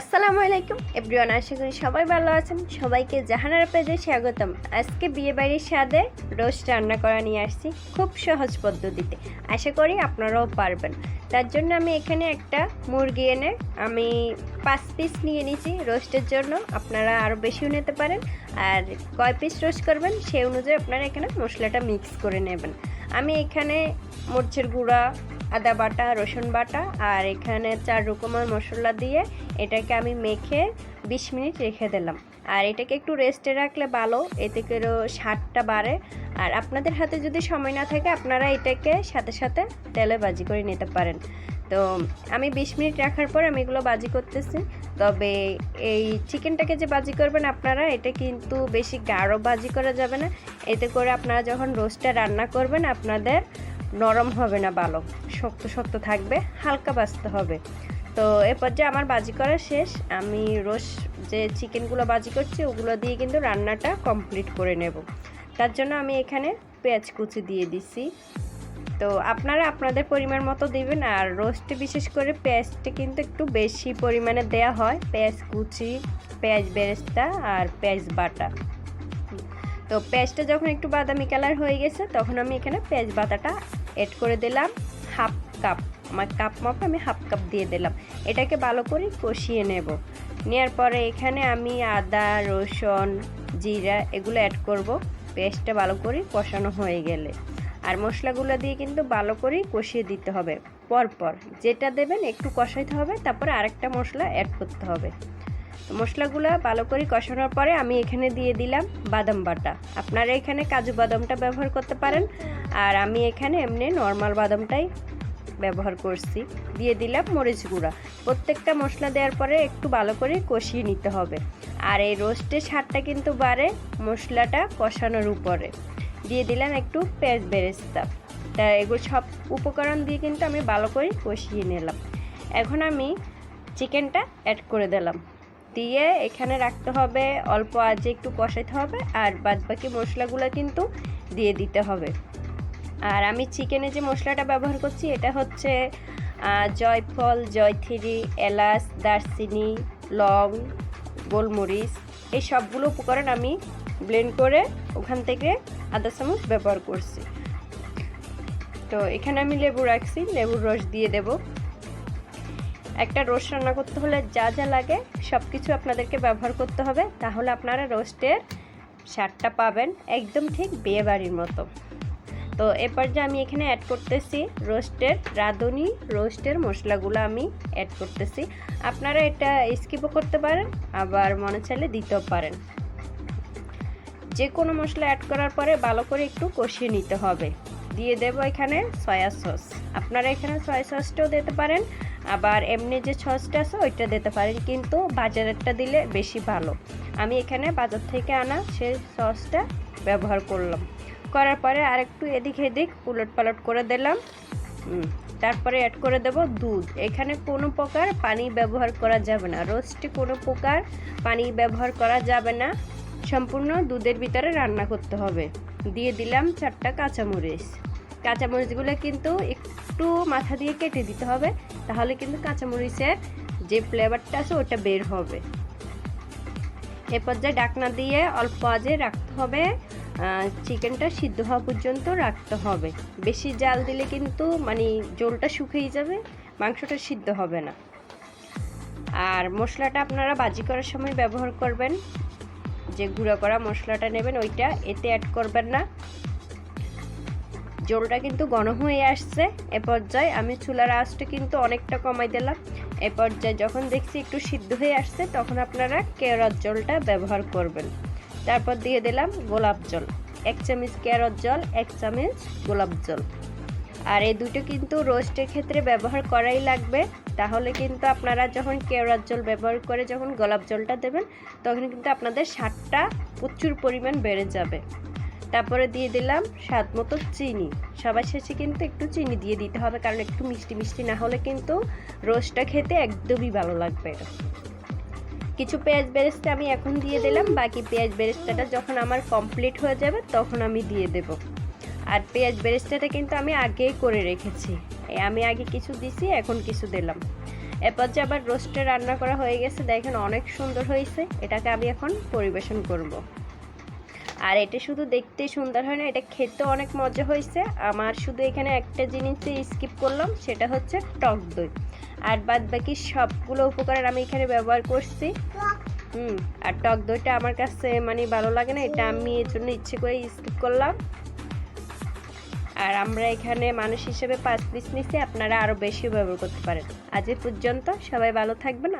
আসসালামু আলাইকুম। এভরিওয়ান, আশা করি সবাই ভালো আছেন। সবাইকে জাহানারা পেজে স্বাগতম। আজকে বিয়ে বাড়ির স্বাদে রোস্ট রান্না করা নিয়ে আসছি খুব সহজ পদ্ধতিতে। আশা করি আপনারাও পারবেন। তার জন্য আমি এখানে একটা মুরগি এনে আমি পাঁচ পিস নিয়ে নিয়েছি রোস্টের জন্য। আপনারা আরও বেশিও নিতে পারেন। আর কয় পিস রোস্ট করবেন সেই অনুযায়ী আপনারা এখানে মশলাটা মিক্স করে নেবেন। আমি এখানে মরিচের গুঁড়া আদা বাটা, রসুন বাটা আর এখানে চার রকমের মশলা দিয়ে এটাকে আমি মেখে বিশ মিনিট রেখে দিলাম। আর এটাকে একটু রেস্টে রাখলে ভালো, এতে করেও স্বাদটা বাড়ে। আর আপনাদের হাতে যদি সময় না থাকে, আপনারা এটাকে সাথে সাথে তেলে ভাজি করে নিতে পারেন। তো আমি বিশ মিনিট রাখার পর আমি এগুলো বাজি করতেছি। তবে এই চিকেনটাকে যে বাজি করবেন আপনারা, এটা কিন্তু বেশি গাঢ় বাজি করা যাবে না। এতে করে আপনারা যখন রোস্টটা রান্না করবেন, আপনাদের নরম হবে না বালক শক্ত শক্ত থাকবে, হালকা বাজতে হবে। তো এ পর্যায়ে আমার বাজি করা শেষ। আমি রোস যে চিকেনগুলো বাজি করছি, ওগুলো দিয়ে কিন্তু রান্নাটা কমপ্লিট করে নেব। তার জন্য আমি এখানে পেঁয়াজ কুচি দিয়ে দিছি। তো আপনারা আপনাদের পরিমাণ মতো দিবেন, আর রোস্টে বিশেষ করে পেঁয়াজটা কিন্তু একটু বেশি পরিমাণে দেয়া হয়। পেঁয়াজ কুচি, পেঁয়াজ বেরেস্তা আর পেঁয়াজ বাটা। তো পেঁয়াজটা যখন একটু বাদামি কালার হয়ে গেছে, তখন আমি এখানে পেঁয়াজ বাটাটা অ্যাড করে দিলাম। হাফ কাপ, আমার কাপ মাপ আমি হাফ কাপ দিয়ে দিলাম। এটাকে ভালো করে কষিয়ে নেব। নেওয়ার পরে এখানে আমি আদা, রসুন, জিরা এগুলো অ্যাড করব। পেস্টটা ভালো করে কষানো হয়ে গেলে। আর মশলাগুলো দিয়ে কিন্তু ভালো করে কষিয়ে দিতে হবে। পরপর যেটা দেবেন একটু কষাইতে হবে, তারপরে আরেকটা মশলা অ্যাড করতে হবে। মশলাগুলো ভালো করে কষানোর পরে আমি এখানে দিয়ে দিলাম বাদাম বাটা। আপনারা এখানে কাজু বাদামটা ব্যবহার করতে পারেন। আর আমি এখানে এমনি নর্মাল বাদামটাই ব্যবহার করছি। দিয়ে দিলাম মরিচ গুঁড়া। প্রত্যেকটা মশলা দেওয়ার পরে একটু ভালো করে কষিয়ে নিতে হবে। আর এই রোস্টের স্বাদটা কিন্তু বাড়ে মশলাটা কষানোর উপরে। দিয়ে দিলাম একটু পেঁয়াজ বেরেস্তা। তা এগুলো সব উপকরণ দিয়ে কিন্তু আমি ভালো করে কষিয়ে নিলাম। এখন আমি চিকেনটা অ্যাড করে দিলাম। দিয়ে এখানে রাখতে হবে, অল্প আজে একটু কষাতে হবে আর বাদবাকি মশলাগুলো কিন্তু দিয়ে দিতে হবে। আর আমি চিকেনে যে মশলাটা ব্যবহার করছি, এটা হচ্ছে জয়ফল, জয়থিরি, এলাচ, দারচিনি, লং, গোলমরিচ, এই সবগুলো উপকরণ আমি ব্লেন্ড করে ওখান থেকে আদা চামচ ব্যবহার করছি। তো এখানে আমি লেবু রাখছি, লেবুর রস দিয়ে দেব। একটা রোস্ট রান্না করতে হলে যা যা লাগে সব কিছু আপনাদেরকে ব্যবহার করতে হবে, তাহলে আপনারা রোস্টের স্বাদটা পাবেন একদম ঠিক বিয়েবাড়ির মতো। তো এরপর যে আমি এখানে অ্যাড করতেছি রোস্টের রাঁধুনি, রোস্টের মশলাগুলো আমি অ্যাড করতেছি। আপনারা এটা স্কিপও করতে পারেন, আবার মনে চাইলে দিতেও পারেন। যে কোনো মশলা অ্যাড করার পরে ভালো করে একটু কষিয়ে নিতে হবে। দিয়ে দেব এখানে সয়া সস আপনারা এখানে সয়া সসটাও দিতে পারেন আবার এমনি যে সসটা আছে, ওইটা দিতে পারেন। কিন্তু বাজারেরটা দিলে বেশি ভালো। আমি এখানে বাজার থেকে আনা সেই সসটা ব্যবহার করলাম। করার পরে আরেকটু এদিক এদিক উলট পালট করে দিলাম। তারপরে অ্যাড করে দেব দুধ। এখানে কোনো প্রকার পানি ব্যবহার করা যাবে না। রোস্টে কোনো প্রকার পানি ব্যবহার করা যাবে না। সম্পূর্ণ দুধের ভিতরে রান্না করতে হবে। দিয়ে দিলাম চারটা কাঁচামরিচ। কাঁচামরিচগুলো কিন্তু একটু মাথা দিয়ে কেটে দিতে হবে, তাহলে কিন্তু কাঁচামরিচের যে ফ্লেভারটা আছে ওটা বের হবে। এ পর্যায়ে ডাকনা দিয়ে অল্প আজে রাখতে হবে চিকেনটা সিদ্ধ হওয়া পর্যন্ত রাখতে হবে। বেশি জাল দিলে কিন্তু মানে জলটা শুকিয়ে যাবে, মাংসটা সিদ্ধ হবে না। আর মশলাটা আপনারা বাজি করার সময় ব্যবহার করবেন। যে গুঁড়ো করা মশলাটা নেবেন, ওইটা এতে অ্যাড করবেন না। জলটা কিন্তু ঘন হয়ে আসছে, এ পর্যায়ে আমি চুলার আঁচটা কিন্তু অনেকটা কমাই দিলাম। এ পর্যায়ে যখন দেখছি একটু সিদ্ধ হয়ে আসছে, তখন আপনারা কেওড়ার জলটা ব্যবহার করবেন। তারপর দিয়ে দিলাম গোলাপ জল, এক চামচ কেরত জল, এক চামচ গোলাপ জল। আর এই দুটো কিন্তু রোস্টের ক্ষেত্রে ব্যবহার করাই লাগবে। তাহলে কিন্তু আপনারা যখন কেওড়ার জল ব্যবহার করে যখন গোলাপ জলটা দেবেন, তখন কিন্তু আপনাদের স্বাদটা প্রচুর পরিমাণ বেড়ে যাবে। তারপরে দিয়ে দিলাম স্বাদ মতো চিনি। সবার শেষে কিন্তু একটু চিনি দিয়ে দিতে হবে, কারণ একটু মিষ্টি মিষ্টি না হলে কিন্তু রোস্টটা খেতে একদমই ভালো লাগবে কিছু পেঁয়াজ বেরেস্তা আমি এখন দিয়ে দিলাম, বাকি পেঁয়াজ বেরেস্তাটা যখন আমার কমপ্লিট হয়ে যাবে তখন আমি দিয়ে দেব। আর পেঁয়াজ বেরেস্তাটা কিন্তু আমি আগেই করে রেখেছি। আমি আগে কিছু দিছি, এখন কিছু দিলাম। এরপর যে আবার রোস্টে রান্না করা হয়ে গেছে, দেখেন অনেক সুন্দর হয়েছে, এটাকে আমি এখন পরিবেশন করব। আর এটা শুধু দেখতে সুন্দর হয় না, এটা খেতে অনেক মজা হয়েছে। আমার শুধু এখানে একটা জিনিসই স্কিপ করলাম, সেটা হচ্ছে টক দই। আর বাদ বাকি সবগুলো উপকরণ আমি এখানে ব্যবহার করছি। হুম, আর টক দইটা আমার কাছে মানে ভালো লাগে না, এটা আমি এর জন্য ইচ্ছে করে স্কিপ করলাম। আর আমরা এখানে মানুষ হিসেবে পাঁচ পিস নিচ্ছি আপনারা আরও বেশি ব্যবহার করতে পারেন। আজ পর্যন্ত সবাই ভালো থাকবেন